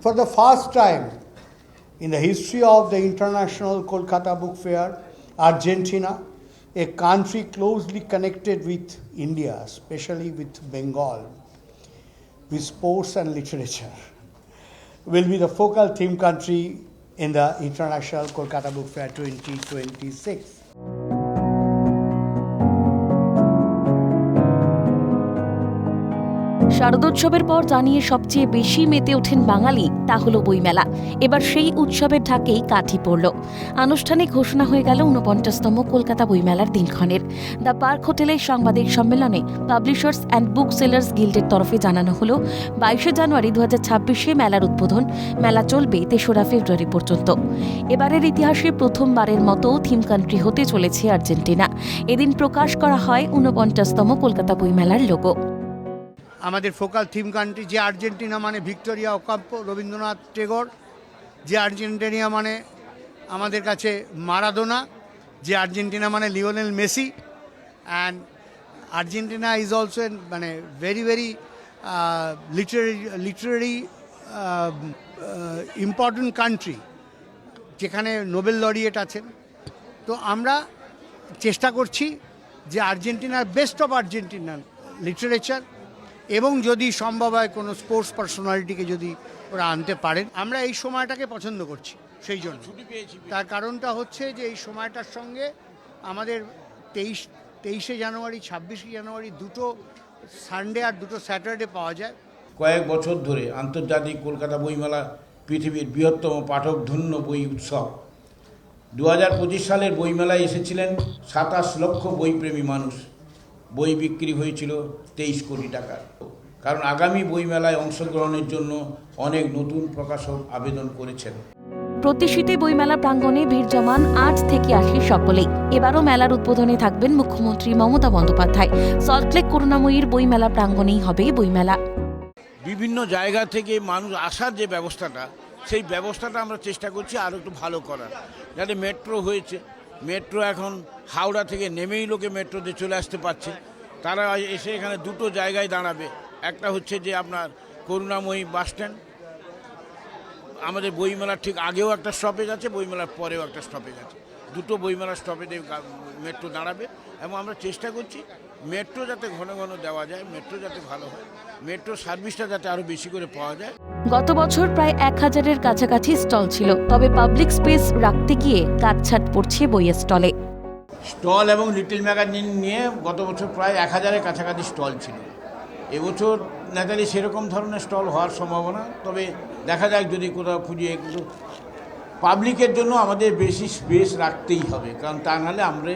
For the first time in the history of the International Kolkata Book Fair, Argentina, a country closely connected with India, especially with Bengal, with sports and literature, will be the focal theme country in the International Kolkata Book Fair 2026. শারদোৎসবের পর জানিয়ে সবচেয়ে বেশি মেতে ওঠেন বাঙালি তা হলো বইমেলা। এবার সেই উৎসবের ঢাকেই কাঠি পড়ল। আনুষ্ঠানিক ঘোষণা হয়ে গেল ঊনপঞ্চাশতম কলকাতা বইমেলার দিনক্ষণের। দ্য পার্ক হোটেলের সাংবাদিক সম্মেলনে পাবলিশার্স অ্যান্ড বুক সেলার্স গিল্ডের তরফে জানানো হলো, বাইশে জানুয়ারি দু ছাব্বিশে মেলার উদ্বোধন। মেলা চলবে তেসরা ফেব্রুয়ারি পর্যন্ত। এবারের ইতিহাসে প্রথমবারের মতো থিম কান্ট্রি হতে চলেছে আর্জেন্টিনা। এদিন প্রকাশ করা হয় ঊনপঞ্চাশতম কলকাতা বইমেলার লোগো। আমাদের ফোকাল থিম কান্ট্রি, যে আর্জেন্টিনা মানে ভিক্টোরিয়া ওকাম্পো, রবীন্দ্রনাথ টেগোর, যে আর্জেন্টিনা মানে আমাদের কাছে মারাদোনা, যে আর্জেন্টিনা মানে Lionel Messi and Argentina is also মানে very very literary literary important country যেখানে নোবেল লরিয়েট আছেন। তো আমরা চেষ্টা করছি যে আর্জেন্টিনার বেস্ট অফ আর্জেন্টিনার লিটারেচার এবং যদি সম্ভব হয় কোনো স্পোর্টস পার্সোনালিটিকে যদি ওরা আনতে পারেন আমরা এই সময়টাকে পছন্দ করছি সেই জন্য। তার কারণটা হচ্ছে যে এই সময়টার সঙ্গে আমাদের তেইশ তেইশে জানুয়ারি ছাব্বিশে জানুয়ারি দুটো সানডে আর দুটো স্যাটারডে পাওয়া যায়। কয়েক বছর ধরে আন্তর্জাতিক কলকাতা বইমেলা পৃথিবীর বৃহত্তম পাঠকধন্য বই উৎসব। দু হাজার পঁচিশ সালের বইমেলায় এসেছিলেন সাতাশ লক্ষ বইপ্রেমী মানুষ। বই বিক্রি হয়েছিল তেইশ কোটি টাকার। কারণ আগামী বইমেলায় অংশগ্রহণের জন্য অনেক নতুন প্রকাশক আবেদন করেছেন। প্রতি শীতে বইমেলা প্রাঙ্গণে ভিড় জমান আট থেকে আশি সকলেই। এবারও মেলার উদ্বোধনে থাকবেন মুখ্যমন্ত্রী মমতা বন্দ্যোপাধ্যায়। সল্টলেক করুণাময়ীর বইমেলা প্রাঙ্গণেই হবে বইমেলা। বিভিন্ন জায়গা থেকে মানুষ আসার যে ব্যবস্থাটা সেই ব্যবস্থাটা আমরা চেষ্টা করছি আরও একটু ভালো করার। যাতে মেট্রো হয়েছে মেট্রো এখন হাওড়া থেকে নেমেই লোকে মেট্রোতে চলে আসতে পারছে। তারা এসে এখানে দুটো জায়গায় দাঁড়াবে। একটা হচ্ছে যে আপনার করুণাময়ী বাস স্ট্যান্ড। আমাদের বইমেলার ঠিক আগেও একটা স্টপেজ আছে, বইমেলার পরেও একটা স্টপেজ আছে। দুটো বইমেলার স্টপেজে মেট্রো দাঁড়াবে এবং আমরা চেষ্টা করছি মেট্রো যাতে ঘন ঘন দেওয়া যায় মেট্রো যাতে ভালো হয় মেট্রো সার্ভিসটা যাতে আরও বেশি করে পাওয়া যায়। গত বছর প্রায় এক হাজারের কাছাকাছি স্টল ছিল তবে পাবলিক স্পেস রাখতে গিয়ে কাটছাট পড়ছে বইয়ের স্টলে। স্টল এবং লিটল ম্যাগাজিন নিয়ে গত বছর প্রায় এক হাজারের কাছাকাছি স্টল ছিল। এবছর নেতালি সেরকম ধরনের স্টল হওয়ার সম্ভাবনা তবে দেখা যাক যদি কোথাও খুঁজে একটু পাবলিকের জন্য আমাদের বেশি স্পেস রাখতেই হবে, কারণ তা নাহলে আমরা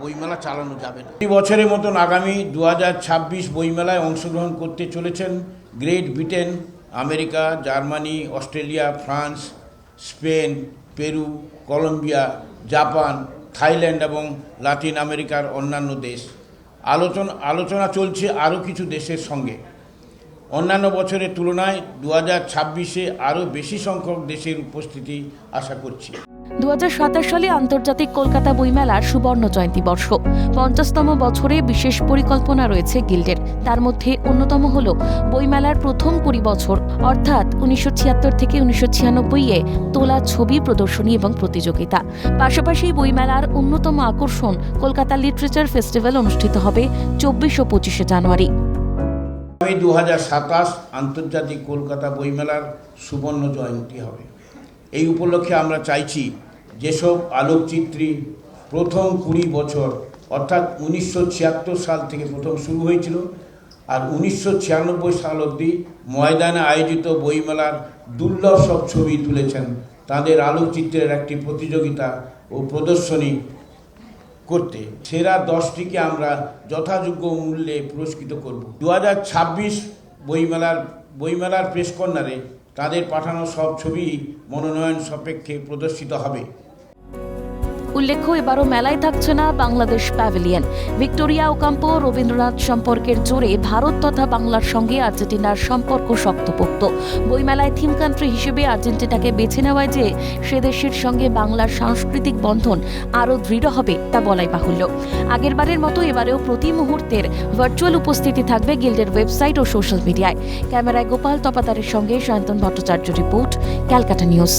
বইমেলা চালানো যাবে না। এই বছরের মতন আগামী দু বইমেলায় অংশগ্রহণ করতে চলেছেন Great Britain America, Germany, Australia, France, Spain, Peru, Colombia, Japan, Thailand এবং লাতিন আমেরিকার অন্যান্য দেশ। আলোচনা আলোচনা চলছে আরও কিছু দেশের সঙ্গে। অন্যান্য বছরের তুলনায় দু হাজার ছাব্বিশে আরও বেশি সংখ্যক দেশের উপস্থিতি আশা করছি। দু সালে আন্তর্জাতিক কলকাতা বইমেলার সুবর্ণ জয়ন্তী বর্ষ। পঞ্চাশতম বছরে বিশেষ পরিকল্পনা রয়েছে গিল্ডের। তার মধ্যে অন্যতম হল বইমেলার প্রথম কুড়ি বছর, অর্থাৎ উনিশশো ছিয়াত্তর থেকে উনিশশো ছিয়ানব্বই এ তোলা ছবি প্রদর্শনী এবং প্রতিযোগিতা। পাশাপাশি বইমেলার অন্যতম আকর্ষণ কলকাতা লিটারেচার ফেস্টিভ্যাল অনুষ্ঠিত হবে চব্বিশ ও পঁচিশে জানুয়ারি। আগামী দু হাজার সাতাশ আন্তর্জাতিক কলকাতা বইমেলার সুবর্ণ জয়ন্তী হবে। এই উপলক্ষে আমরা চাইছি যেসব আলোকচিত্রী প্রথম কুড়ি বছর, অর্থাৎ উনিশশো ছিয়াত্তর সাল থেকে প্রথম শুরু হয়েছিল আর উনিশশো ছিয়ানব্বই সাল অবধি ময়দানে আয়োজিত বইমেলার দুর্লভ সব ছবি তুলেছেন। তাদের আলোকচিত্রের একটি প্রতিযোগিতা ও প্রদর্শনী করতে, সেরা দশটিকে আমরা যথাযোগ্য মূল্যে পুরস্কৃত করব। দু হাজার ছাব্বিশ বইমেলার বইমেলার প্রেস কর্নারে তাদের পাঠানো সব ছবি মনোনয়ন সাপেক্ষে প্রদর্শিত হবে। উল্লেখ্য, এবারও মেলায় থাকছে না Bangladesh pavilion. Victoria Ocampo Rabindranath সম্পর্কের জোরে ভারত তথা বাংলার সঙ্গে আর্জেন্টিনার সম্পর্ক শক্তপোক্ত। বইমেলায় থিম কান্ট্রি হিসেবে আর্জেন্টিনাকে বেছে নেওয়ায় যে সে দেশের সঙ্গে বাংলার সাংস্কৃতিক বন্ধন আরও দৃঢ় হবে তা বলাই বাহুল্য। আগেরবারের মতো এবারেও প্রতি মুহূর্তের ভার্চুয়াল উপস্থিতি থাকবে গিল্ডের ওয়েবসাইট ও সোশ্যাল মিডিয়ায়। ক্যামেরায় গোপাল তপাতারের সঙ্গে Sayantan Bhattacharya report, Calcutta news.